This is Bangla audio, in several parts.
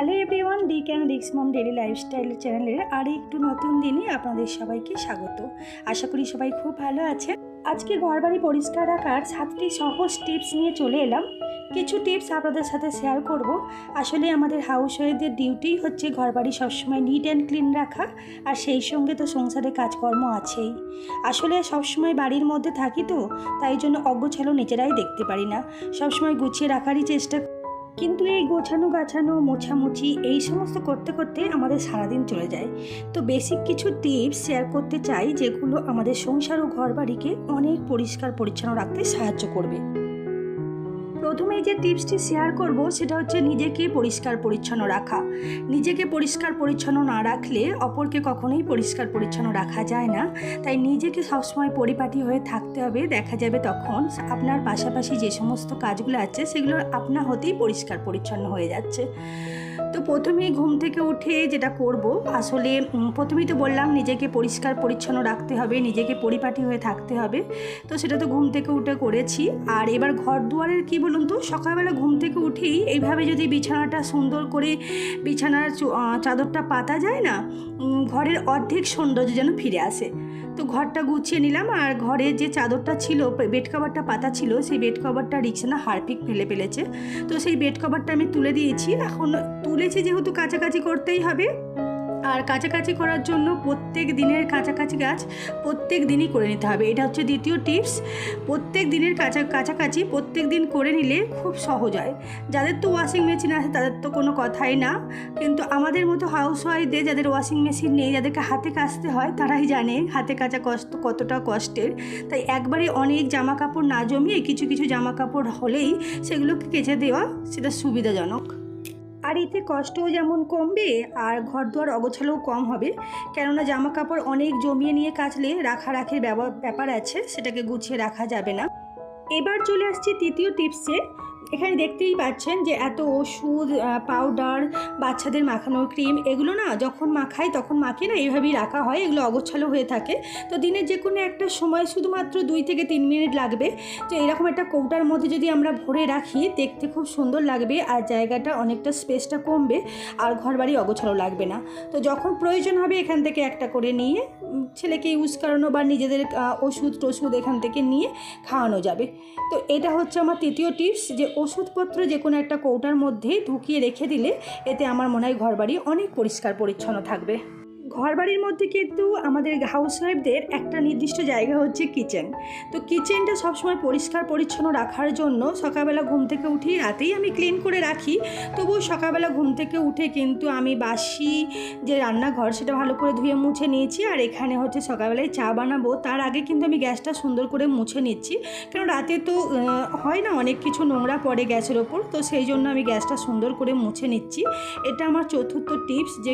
হ্যালো এভরিওয়ান, ডি ক্যান রিক্স মম ডেলি লাইফস্টাইল চ্যানেলের আর একটু নতুন দিনে আপনাদের সবাইকে স্বাগত। আশা করি সবাই খুব ভালো আছে আজকে ঘরবাড়ি পরিষ্কার রাখার সাতটি সহজ টিপস নিয়ে চলে এলাম। কিছু টিপস আপনাদের সাথে শেয়ার করব। আসলে আমাদের হাউস ওয়াইফদের ডিউটি হচ্ছে ঘরবাড়ি সবসময় নিট অ্যান্ড ক্লিন রাখা, আর সেই সঙ্গে তো সংসারে কাজকর্ম আছেই। আসলে সবসময় বাড়ির মধ্যে থাকি তো, তাই জন্য অগোছালো নিজেরাই দেখতে পারি না। সবসময় গুছিয়ে রাখারই চেষ্টা কিন্তু এই গোছানো গাছানো, মোছামুছি এই সমস্ত করতে করতে আমাদের সারাদিন চলে যায়। তো বেসিক কিছু টিপস শেয়ার করতে চাই যেগুলো আমাদের সংসার ও ঘর বাড়িকে অনেক পরিষ্কার পরিচ্ছন্ন রাখতে সাহায্য করবে। প্রথমে যে টিপসটি শেয়ার করব, সেটা হচ্ছে নিজেকে পরিষ্কার পরিচ্ছন্ন রাখা। নিজেকে পরিষ্কার পরিচ্ছন্ন না রাখলে অপরকে কখনোই পরিষ্কার পরিচ্ছন্ন রাখা যায় না। তাই নিজেকে সবসময় পরিপাটি হয়ে থাকতে হবে। দেখা যাবে তখন আপনার পাশাপাশি যে সমস্ত কাজগুলো আছে, সেগুলো আপনা হতেই পরিষ্কার পরিচ্ছন্ন হয়ে যাচ্ছে। তো প্রথমেই ঘুম থেকে উঠে যেটা করব, আসলে প্রথমেই তো বললাম নিজেকে পরিষ্কার পরিচ্ছন্ন রাখতে হবে, নিজেকে পরিপাটি হয়ে থাকতে হবে। তো সেটা তো ঘুম থেকে উঠে করেছি। আর এবার ঘর দুয়ারের কী বলুন তো, সকালবেলা ঘুম থেকে উঠেই এইভাবে যদি বিছানাটা সুন্দর করে, বিছানার চাদরটা পাতা যায় না ঘরের অর্ধেক সৌন্দর্য যেন ফিরে আসে। তো ঘরটা গুছিয়ে নিলাম আর ঘরের যে চাদরটা ছিল বেড কভারটা পাতা ছিল, সেই বেড কভারটা রিক্সানা হারপিক ফেলে ফেলেছে। তো সেই বেড কভারটা আমি তুলে দিয়েছি। এখন তুলেছি যেহেতু কাছাকাছি করতেই হবে। আর কাছাকাছি করার জন্য প্রত্যেক দিনের কাছাকাছি গাছ প্রত্যেক দিনই করে নিতে হবে। এটা হচ্ছে দ্বিতীয় টিপস। প্রত্যেক দিনের কাছা, কাছাকাছি প্রত্যেক দিন করে নিলে খুব সহজ হয়। যাদের তো ওয়াশিং মেশিন আছে, তাদের তো কোনো কথাই না। কিন্তু আমাদের মতো হাউস ওয়াইফদের যাদের ওয়াশিং মেশিন নেই, যাদেরকে হাতে কাচতে হয়, তারাই জানে হাতে কাচা কষ্ট কতটা কষ্টের। তাই একবারে অনেক জামা কাপড় না জমিয়ে কিছু কিছু জামা কাপড় হলেই সেগুলোকে কেচে দেওয়া সেটা সুবিধাজনক। আর এতে কষ্টও যেমন কমবে, আর ঘর দুয়ার অগোছালোও কম হবে। কেননা জামা কাপড় অনেক জমিয়ে নিয়ে কাচলে রাখারাখির ব্যাপার আছে, সেটাকে গুছিয়ে রাখা যাবে না। এবার চলে আসছি তৃতীয় টিপসে। এখানে দেখতেই পাচ্ছেন যে এত ওষুধ পাউডার বাচ্চাদের মাখানোর ক্রিম এগুলো না যখন মাখাই তখন মাখিয়ে না এইভাবেই রাখা হয়, এগুলো অগোছালো হয়ে থাকে। তো দিনের যে কোনো একটা সময় শুধুমাত্র দুই থেকে তিন মিনিট লাগবে। তো এরকম একটা কৌটার মধ্যে যদি আমরা ভরে রাখি, দেখতে খুব সুন্দর লাগবে আর জায়গাটা অনেকটা স্পেসটা কমবে আর ঘরবাড়ি অগোছালো লাগবে না। তো যখন প্রয়োজন হবে এখান থেকে একটা করে নিয়ে ছেলেকে ইউজ করানো বা নিজেদের ওষুধ টষুধ এখান থেকে নিয়ে খাওয়ানো যাবে। তো এটা হচ্ছে আমার তৃতীয় টিপস যে ওষুধপত্র যে কোনো একটা কৌটার মধ্যেই ঢুকিয়ে রেখে দিলে এতে আমার মনে হয় ঘরবাড়ি অনেক পরিষ্কার পরিচ্ছন্ন থাকবে। ঘরবাড়ির মধ্যে কিন্তু আমাদের হাউস ওয়াইফদের একটা নির্দিষ্ট জায়গা হচ্ছে কিচেন তো কিচেনটা সবসময় পরিষ্কার, পরিচ্ছন্ন রাখার জন্য সকালবেলা ঘুম থেকে উঠি, রাতেই আমি ক্লিন করে রাখি। তবুও সকালবেলা ঘুম থেকে উঠে কিন্তু আমি বাসি যে রান্নাঘর সেটা ভালো করে ধুয়ে মুছে নিয়েছি আর এখানে হচ্ছে সকালবেলায় চা বানাবো। তার আগে কিন্তু আমি গ্যাসটা সুন্দর করে মুছে নিচ্ছি। কারণ রাতে তো হয় না অনেক কিছু নোংরা পড়ে গ্যাসের ওপর। তো সেই জন্য আমি গ্যাসটা সুন্দর করে মুছে নিচ্ছি। এটা আমার চতুর্থ টিপস যে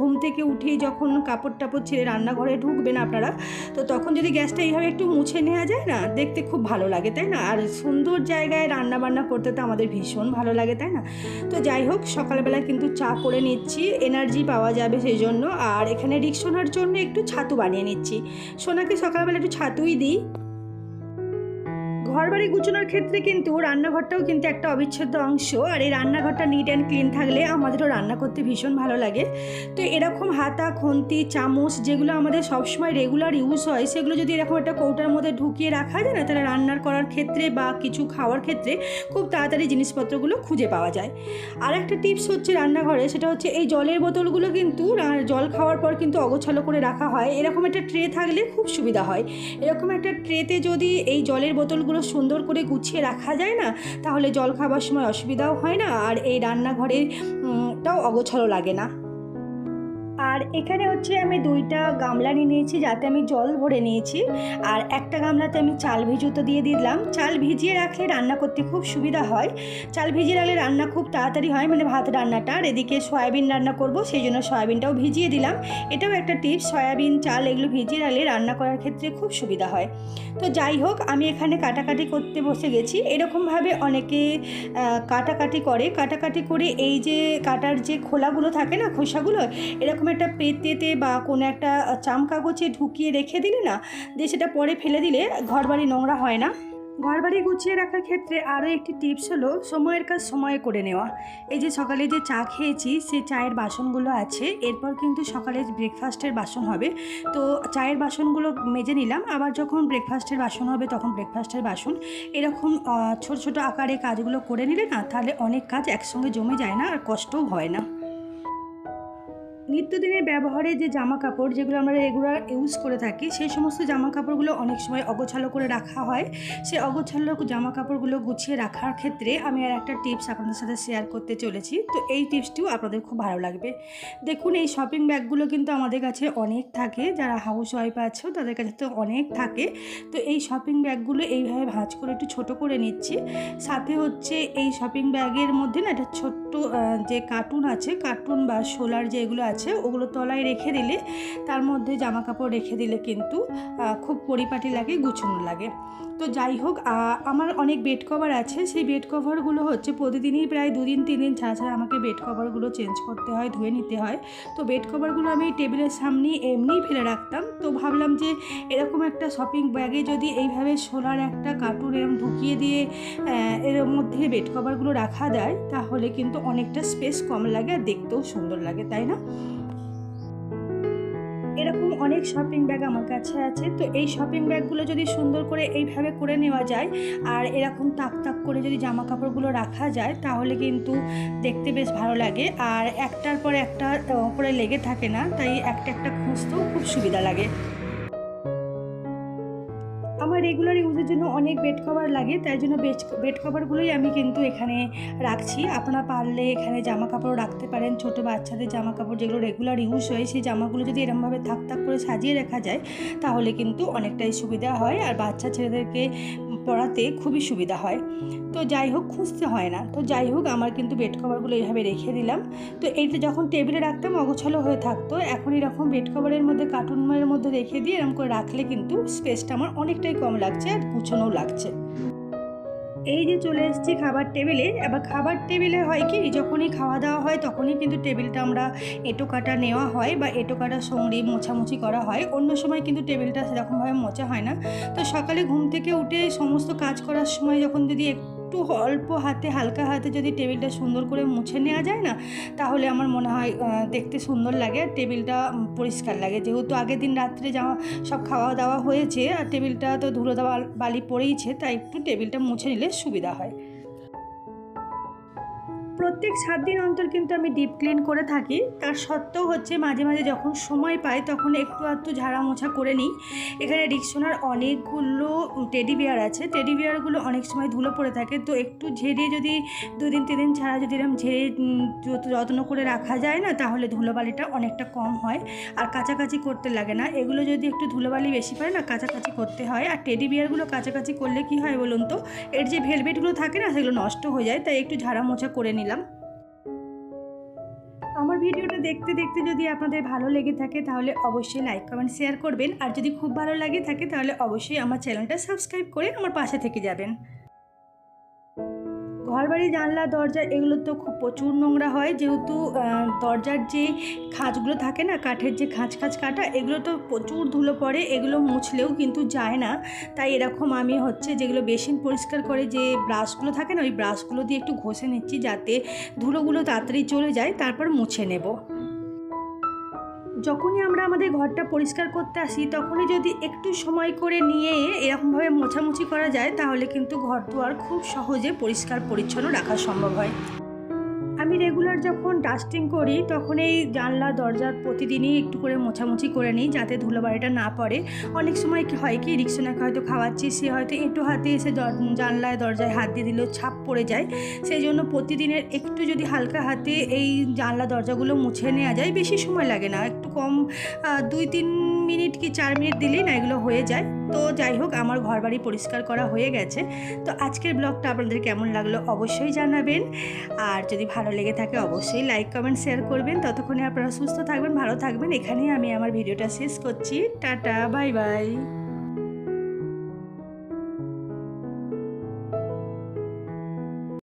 ঘুম থেকে উঠেই যখন কাপড় টাপড় ছেড়ে রান্নাঘরে ঢুকবেন আপনারা, তো তখন যদি গ্যাসটা এইভাবে একটু মুছে নেওয়া যায় না, দেখতে খুব ভালো লাগে, তাই না? আর সুন্দর জায়গায় রান্না বান্না করতে তো আমাদের ভীষণ ভালো লাগে, তাই না? তো যাই হোক, সকালবেলা কিন্তু চা করে নিচ্ছি এনার্জি পাওয়া যাবে সেই জন্য। আর এখানে রিক্সোনার জন্য একটু ছাতু বানিয়ে নিচ্ছি। সোনাকে সকালবেলা একটু ছাতুই দিই। ঘরবাড়ি গুছানোর ক্ষেত্রে কিন্তু রান্নাঘরটাও কিন্তু একটা অবিচ্ছেদ্য অংশ। আর এই রান্নাঘরটা নিট অ্যান্ড ক্লিন থাকলে আমাদেরও রান্না করতে ভীষণ ভালো লাগে। তো এরকম হাতা, খুন্তি, চামচ যেগুলো আমাদের সবসময় রেগুলার ইউজ হয়, সেগুলো যদি এরকম একটা কৌটার মধ্যে ঢুকিয়ে রাখা যায় না, তাহলে রান্নার করার ক্ষেত্রে বা কিছু খাওয়ার ক্ষেত্রে খুব তাড়াতাড়ি জিনিসপত্রগুলো খুঁজে পাওয়া যায়। আর একটা টিপস হচ্ছে রান্নাঘরে, সেটা হচ্ছে এই জলের বোতলগুলো কিন্তু জল খাওয়ার পর কিন্তু অগোছালো করে রাখা হয়। এরকম একটা ট্রে থাকলে খুব সুবিধা হয়। এরকম একটা ট্রেতে যদি এই জলের বোতলগুলো সুন্দর করে গুছিয়ে রাখা যায় না, তাহলে জল খাবার সময় অসুবিধাও হয় না, আর এই রান্নাঘরেরটাও অগোছালো লাগে না। আর এখানে হচ্ছে আমি দুইটা গামলা নিয়ে নিয়েছি, যাতে আমি জল ভরে নিয়েছি। আর একটা গামলাতে আমি চাল ভিজুতো দিয়ে দিলাম। চাল ভিজিয়ে রাখলে রান্না করতে খুব সুবিধা হয়। চাল ভিজিয়ে রাখলে রান্না খুব তাড়াতাড়ি হয় মানে ভাত রান্নাটা। আর এদিকে সয়াবিন রান্না করব, সেই জন্য সয়াবিনটাও ভিজিয়ে দিলাম। এটাও একটা টিপস, সয়াবিন, চাল এগুলো ভিজিয়ে রাখলে রান্না করার ক্ষেত্রে খুব সুবিধা হয়। তো যাই হোক, আমি এখানে কাটাকাটি করতে বসে গেছি। এরকমভাবে অনেকে কাটাকাটি করে। কাটাকাটি করে এই যে কাটার যে খোলাগুলো থাকে না, খোসাগুলো, এরকম একটা পেতেতে বা কোনো একটা চাম কাগজে ঢুকিয়ে রেখে দিলে না, দিয়ে সেটা পরে ফেলে দিলে ঘর বাড়ি নোংরা হয় না। ঘরবাড়ি গুছিয়ে রাখার ক্ষেত্রে আরও একটি টিপস হলো সময়ের কাজ সময়ে করে নেওয়া। এই যে সকালে যে চা খেয়েছি, সে চায়ের বাসনগুলো আছে, এরপর কিন্তু সকালে ব্রেকফাস্টের বাসন হবে। তো চায়ের বাসনগুলো মেজে নিলাম, আবার যখন ব্রেকফাস্টের বাসন হবে তখন ব্রেকফাস্টের বাসন। এরকম ছোট ছোট আকারে কাজগুলো করে নিলে না, তাহলে অনেক কাজ একসঙ্গে জমে যায় না আর কষ্টও হয় না। নিত্যদিনের ব্যবহারে যে জামা কাপড় যেগুলো আমরা রেগুলার ইউজ করে থাকি, সেই সমস্ত জামা কাপড়গুলো অনেক সময় অগোছালো করে রাখা হয়। সেই অগোছালো জামা কাপড়গুলো গুছিয়ে রাখার ক্ষেত্রে আমি আর একটা টিপস আপনাদের সাথে শেয়ার করতে চলেছি। তো এই টিপসটিও আপনাদের খুব ভালো লাগবে। দেখুন, এই শপিং ব্যাগগুলো কিন্তু আমাদের কাছে অনেক থাকে। যারা হাউস ওয়াইফ আছেও তাদের কাছে তো অনেক থাকে। তো এই শপিং ব্যাগগুলো এইভাবে ভাঁজ করে একটু ছোট করে নিচ্ছি। সাথে হচ্ছে এই শপিং ব্যাগের মধ্যে না একটা ছোট্ট যে কার্টুন আছে কার্টুন বা সোলার যেগুলো আছে, ওগুলো তলায় রেখে দিলে, তার মধ্যে জামা কাপড় রেখে দিলে কিন্তু খুব পরিপাটি লাগে, গুছানো লাগে। তো যাই হোক আমার অনেক বেড কভার আছে, সেই বেড কভারগুলো হচ্ছে প্রতিদিনই প্রায় দুদিন তিন দিন ছাড়া ছাড়া আমাকে বেড কভারগুলো চেঞ্জ করতে হয়, ধুয়ে নিতে হয়। তো বেড কভারগুলো আমি টেবিলের সামনে এমনিই ফেলে রাখতাম। তো ভাবলাম যে এরকম একটা শপিং ব্যাগে যদি এইভাবে সোলার একটা কার্টুন এরম ঢুকিয়ে দিয়ে এর মধ্যে বেড কভারগুলো রাখা যায়, তাহলে কিন্তু অনেকটা স্পেস কম লাগে আর দেখতেও সুন্দর লাগে, তাই না? এরকম অনেক শপিং ব্যাগ আমার কাছে আছে। তো এই শপিং ব্যাগগুলো যদি সুন্দর করে এইভাবে করে নেওয়া যায়, আর এরকম তাক তাক করে যদি জামা কাপড়গুলো রাখা যায়, তাহলে কিন্তু দেখতে বেশ ভালো লাগে। আর একটার পর একটা করে লেগে থাকে না, তাই একটা একটা খুঁজতেও খুব সুবিধা লাগে। রেগুলার ইউজের জন্য অনেক বেড কভার লাগে, তাই জন্য বেড বেড কভারগুলোই আমি কিন্তু এখানে রাখছি। আপনারা পারলে এখানে জামা কাপড় রাখতে পারেন। ছোট বাচ্চাদের জামা কাপড় যেগুলো রেগুলার ইউজ হয়, সেই জামাগুলো যদি এরমভাবে থাক থাক করে সাজিয়ে রাখা যায়, তাহলে কিন্তু অনেকটাই সুবিধা হয়। আর বাচ্চা ছেলেদেরকে পড়াতে খুবই সুবিধা হয়। তো যাই হোক, খুঁজতে হয় না। তো যাই হোক, আমার কিন্তু বেড কভারগুলো এইভাবে রেখে দিলাম। তো এইটা যখন টেবিলে রাখতাম, অগোছালো হয়ে থাকতো। এখন এরকম বেড কভারের মধ্যে কার্টুনের মধ্যে রেখে দিয়ে এরকম করে রাখলে কিন্তু স্পেসটা আমার অনেকটাই কম লাগছে আর গুছানোও লাগছে। এই যে চলে এসেছি খাবার টেবিলে এবার খাবার টেবিলে হয় কি, যখনই খাওয়া দাওয়া হয় তখনই কিন্তু টেবিলটা আমরা এঁটো কাটা নেওয়া হয় বা এঁটো কাটা সঙ্গে মোছামুছি করা হয়। অন্য সময় কিন্তু টেবিলটা সেরকমভাবে মোছা হয় না। তো সকালে ঘুম থেকে উঠে সমস্ত কাজ করার সময় যখন যদি একটু অল্প হাতে, হালকা হাতে যদি টেবিলটা সুন্দর করে মুছে নেওয়া যায় না, তাহলে আমার মনে হয় দেখতে সুন্দর লাগে আর টেবিলটা পরিষ্কার লাগে। যেহেতু আগের দিন রাত্রে জামা সব খাওয়া দাওয়া হয়েছে আর টেবিলটা তো ধুলো দেওয়া বালি পড়েইছে, তাই একটু টেবিলটা মুছে নিলে সুবিধা হয়। প্রত্যেক সাত দিন অন্তর কিন্তু আমি ডিপ ক্লিন করে থাকি। তার সত্ত্বেও হচ্ছে মাঝে মাঝে যখন সময় পাই তখন একটু আধটু ঝাড়া মোছা করে নিই। এখানে রিক্সোনার অনেকগুলো টেডি বিয়ার আছে। টেডি বিয়ারগুলো অনেক সময় ধুলো পড়ে থাকে। তো একটু ঝেড়ে যদি দুদিন তিন দিন ছাড়া যদি এরকম ঝেড়ে যত্ন করে রাখা যায় না, তাহলে ধুলোবালিটা অনেকটা কম হয়। আর কাছাকাছি করতে লাগে না। এগুলো যদি একটু ধুলোবালি বেশি পায় না কাছাকাছি করতে হয়। আর টেডি বিয়ারগুলো কাছাকাছি করলে কি হয় বলুন তো? এর যে ভেলভেটগুলো থাকে না, সেগুলো নষ্ট হয়ে যায়। তাই একটু ঝাড়া মোছা করে নিলাম। আমার ভিডিওটা দেখতে দেখতে যদি আপনাদের ভালো লেগে থাকে, তাহলে অবশ্যই লাইক কমেন্ট শেয়ার করবেন। আর যদি খুব ভালো লাগে থাকে, তাহলে অবশ্যই আমার চ্যানেলটা সাবস্ক্রাইব করে আমার পাশে থেকে যাবেন। ঘরবাড়ি, জানলা দরজা এগুলো তো খুব প্রচুর নোংরা হয়। যেহেতু দরজার যে খাঁজগুলো থাকে না, কাঠের যে খাঁচ খাঁজ কাটা, এগুলো তো প্রচুর ধুলো পড়ে, এগুলো মুছলেও কিন্তু যায় না। তাই এরকম আমি হচ্ছে যেগুলো বেসিন পরিষ্কার করে যে ব্রাশগুলো থাকে না, ওই ব্রাশগুলো দিয়ে একটু ঘষে নিচ্ছি যাতে ধুলোগুলো তাড়াতাড়ি চলে যায়, তারপর মুছে নেব। যখনই আমরা আমাদের ঘরটা পরিষ্কার করতে আসি, তখনই যদি একটু সময় করে নিয়ে এরকমভাবে মোছামুছি করা যায়, তাহলে কিন্তু ঘর দুয়ার খুব সহজে পরিষ্কার পরিচ্ছন্ন রাখা সম্ভব হয়। আমি রেগুলার যখন ডাস্টিং করি, তখন এই জানলা দরজার প্রতিদিনই একটু করে মোছামুছি করে নিই যাতে ধুলোবাড়িটা না পড়ে। অনেক সময় কি হয় কি, রিক্সোনাকে হয়তো খাওয়াচ্ছি, সে হয়তো একটু হাতে এসে জানলায়, দরজায় হাত দিয়ে দিলেও ছাপ পড়ে যায়। সেই জন্য প্রতিদিনের একটু যদি হালকা হাতে এই জানলা, দরজাগুলো মুছে নেওয়া যায়, বেশি সময় লাগে না। একটু কম দুই তিন মিনিট কি চার মিনিট দিলেই না এগুলো হয়ে যায়। তো যাই হোক, আমার ঘর বাড়ি পরিষ্কার করা হয়ে গেছে। তো আজকের ব্লগটা আপনাদের কেমন লাগল অবশ্যই জানাবেন। আর যদি ভালো লেগে থাকে, অবশ্যই লাইক কমেন্ট শেয়ার করবেন। ততক্ষণে আপনারা সুস্থ থাকবেন, ভালো থাকবেন। এখানেই আমি আমার ভিডিওটা শেষ করছি। Tata bye bye